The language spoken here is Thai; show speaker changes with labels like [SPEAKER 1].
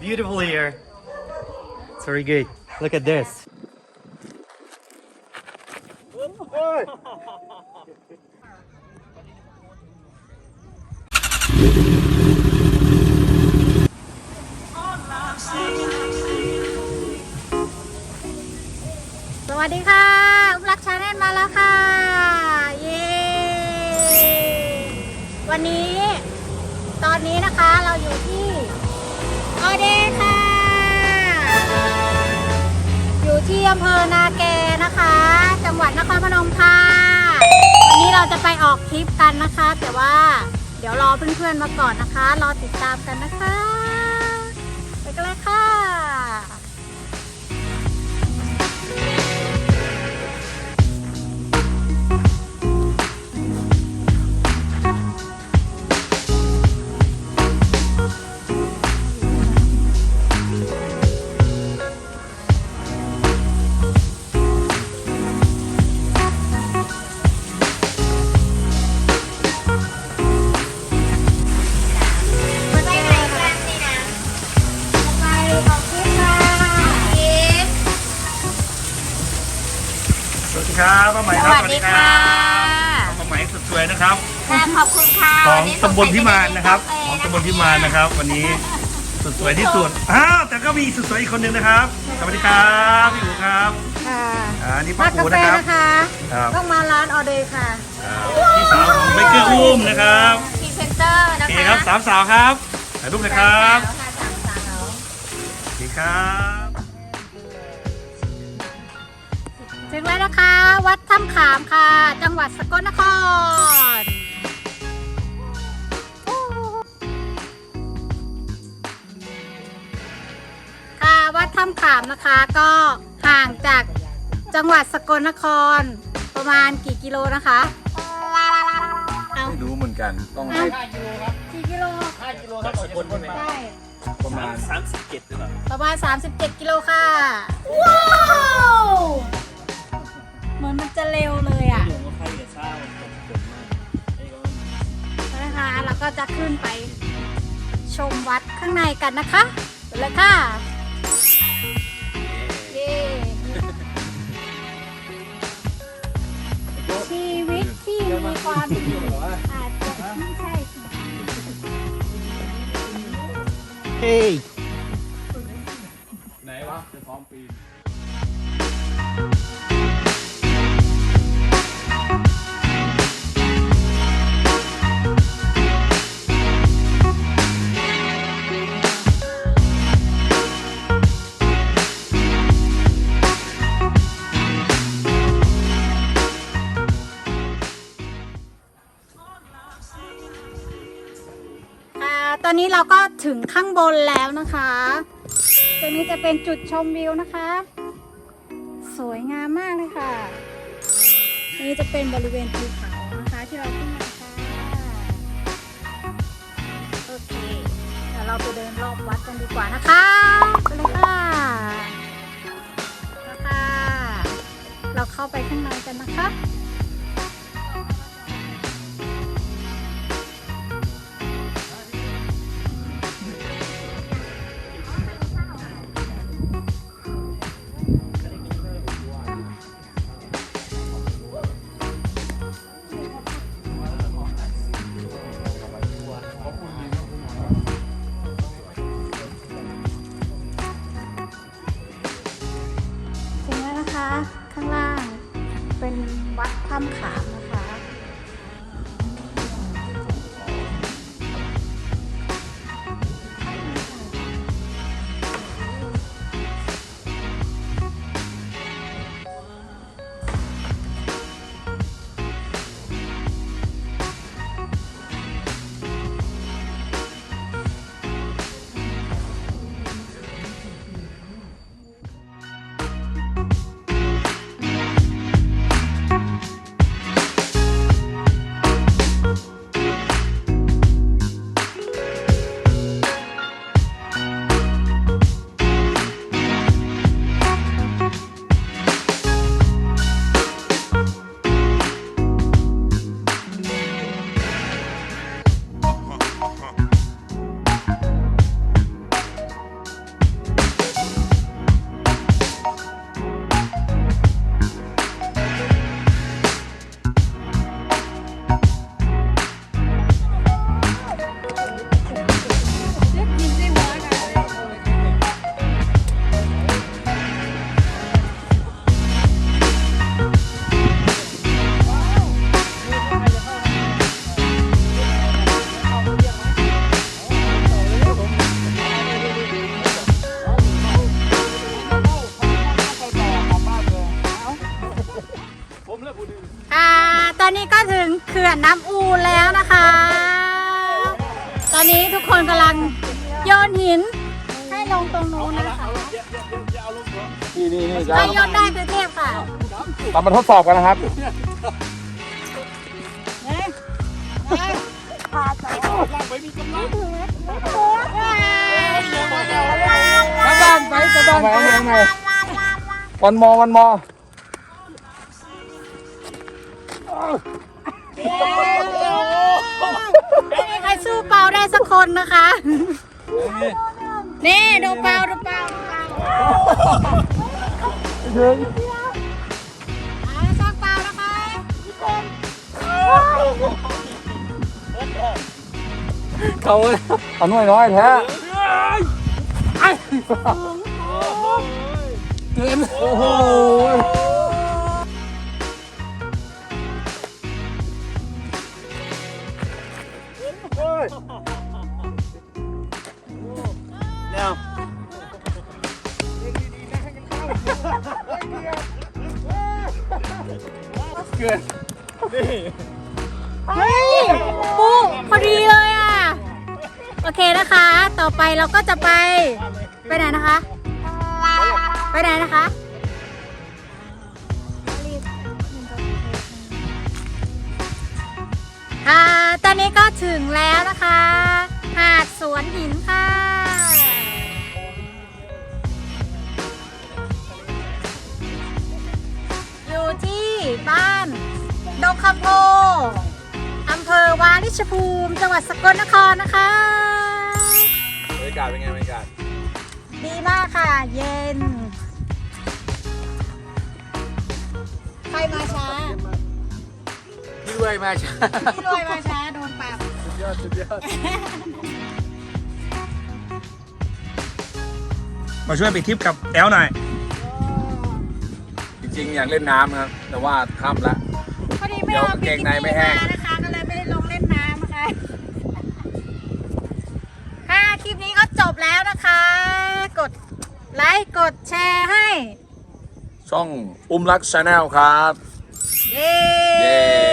[SPEAKER 1] Beautiful here. It's very good. Look at this.
[SPEAKER 2] สวัสดีค่ะอุ้มรักชาแนลมาแล้วค่ะ เย้ วันนี้ ตอนนี้นะคะเราอยู่ที่ เดค่ะ อยู่ที่อำเภอนาแกนะคะ จังหวัดนครพนมค่ะ วันนี้เราจะไปออกทริปกันนะคะ แต่ว่าเดี๋ยวรอเพื่อนๆมาก่อนนะคะ รอติดตามกันนะคะ ครั
[SPEAKER 1] บป้าใหม่
[SPEAKER 2] ส
[SPEAKER 1] ครับ
[SPEAKER 2] วัสดีค่ะ
[SPEAKER 1] ป้าใหม่สุดสวยนะครับ
[SPEAKER 2] ค่ะขอบคุณค่ะ
[SPEAKER 1] ของ
[SPEAKER 2] วันนี้
[SPEAKER 1] ตำบลพิมานนะครับ
[SPEAKER 2] เข
[SPEAKER 1] องตำบลพิมานนะครับ วันนี้สุดสวยที่สุดอ้าวแต่ก็มีสุดสวยอีกคนหนึ่งนะครับสวัสดีครับพี่อูครับ
[SPEAKER 2] ค่ะ
[SPEAKER 1] อ่านี่
[SPEAKER 2] มา
[SPEAKER 1] ป้ากาปู
[SPEAKER 2] แฟ
[SPEAKER 1] นะครับ
[SPEAKER 2] นะคะ
[SPEAKER 1] ครับ
[SPEAKER 2] ต้องมาร้านออเดย์ค่ะ
[SPEAKER 1] ครับพี่สาวของเบเกอร์อุ้มนะครับ
[SPEAKER 2] พรีเซนเตอร์
[SPEAKER 1] โอ
[SPEAKER 2] นะ
[SPEAKER 1] เค
[SPEAKER 2] คะ
[SPEAKER 1] ครับสามสาวครับถ่ายรูปเลยครับ
[SPEAKER 2] สามสาวค่ะสามสาว
[SPEAKER 1] โอเคครับ
[SPEAKER 2] งแล้วนะคะ วัดถ้ำขามค่ะ จังหวัดสกลนคร ค่ะวัดถ้ำขามนะคะก็ห่างจากจังหวัดสกลนครประมาณกี่กิโลนะคะเอา
[SPEAKER 3] ไม่รู้เหมือนกัน ต้อง
[SPEAKER 2] เอา
[SPEAKER 3] ให้
[SPEAKER 2] กี่กิโล
[SPEAKER 1] จากสกลใช่ไหม
[SPEAKER 2] ใช่
[SPEAKER 3] ประมาณ
[SPEAKER 1] สามสิบเจ็ดหรือเปล่า
[SPEAKER 2] ประมาณ 37 กิโลค่ะ ข้างในกันนะคะไปเลยค่ะเย้ชีวิตที่มีความสุขอาจจะไม่ใช่
[SPEAKER 1] เฮ้ย
[SPEAKER 3] ไหนวะจะพร้อมปี
[SPEAKER 2] อนนี้เราก็ถึงข้างบนแล้วนะคะ ตรงนี้จะเป็นจุดชมวิวนะคะ สวยงามมากเลยค่ะ นี่จะเป็นบริเวณภูเขานะคะที่เราขึ้นมาค่ะโอเคเดี๋ยวเราไปเดินรอบวัดกันดีกว่านะคะไปเลยค่ะแล้วค่ะเราเข้าไปข้างในกันนะคะ วัดถ้ำขาม น้ำอูนแล้วนะคะ ตอนนี้ทุกคนกำลังโยนหินให้ลงตรงนู้นนะคะ
[SPEAKER 3] นี่นี่นี่
[SPEAKER 2] ใครโยนได้คือเทพค่ะ
[SPEAKER 3] เรามาทดสอบกันนะครับ
[SPEAKER 2] เฮ้ยเฮ้ย
[SPEAKER 3] กระดานไปกระดานไปยังไงวันมอวันมอ
[SPEAKER 2] ไม่มีใครสู้เปาได้สักคนนะคะ นี่ดูเปาดูเปาดูเปาอ่าช่างเปานะคะ
[SPEAKER 3] เขาเอาหน่วยน้อยแท้เกินโอ้โห
[SPEAKER 2] เฮ้ยปูพอดีเลยอะ โอเคนะคะ ต่อไปเราก็จะไป ไปไหนนะคะ ไปไหนนะคะอ่า ถึงแล้วนะคะ หาดสวนหินค่ะ อยู่ที่บ้านดงคำโพอำเภอวาริชภูมิ จังหวัดสกลนครนะคะ
[SPEAKER 3] บรรยากาศเป็นไงบรรยากาศ
[SPEAKER 2] ดีมากค่ะ เย็น ใครมาช้า
[SPEAKER 3] พี่ด้วยมาช้า
[SPEAKER 2] พี่รวยมาช้าโดนปรับ
[SPEAKER 3] สุดยอดสุดยอด
[SPEAKER 1] มาช่วยไปทริปกับแอลหน่อย
[SPEAKER 3] จริงๆ อยากเล่นน้ำครับ แต่ว่าค่ำแล้ว
[SPEAKER 2] พอดีไม่
[SPEAKER 3] เดี๋ยว
[SPEAKER 2] เอา
[SPEAKER 3] เกงในไม่แห้ง
[SPEAKER 2] บิกินี่มานะคะ ก็เลยไม่ได้ลงเล่นน้ำนะคะค่ะคลิปนี้ก็จบแล้วนะคะ กดไลค์กดแชร์ให้
[SPEAKER 3] ช่องอุ้มรักชาแนลครับ
[SPEAKER 2] เย้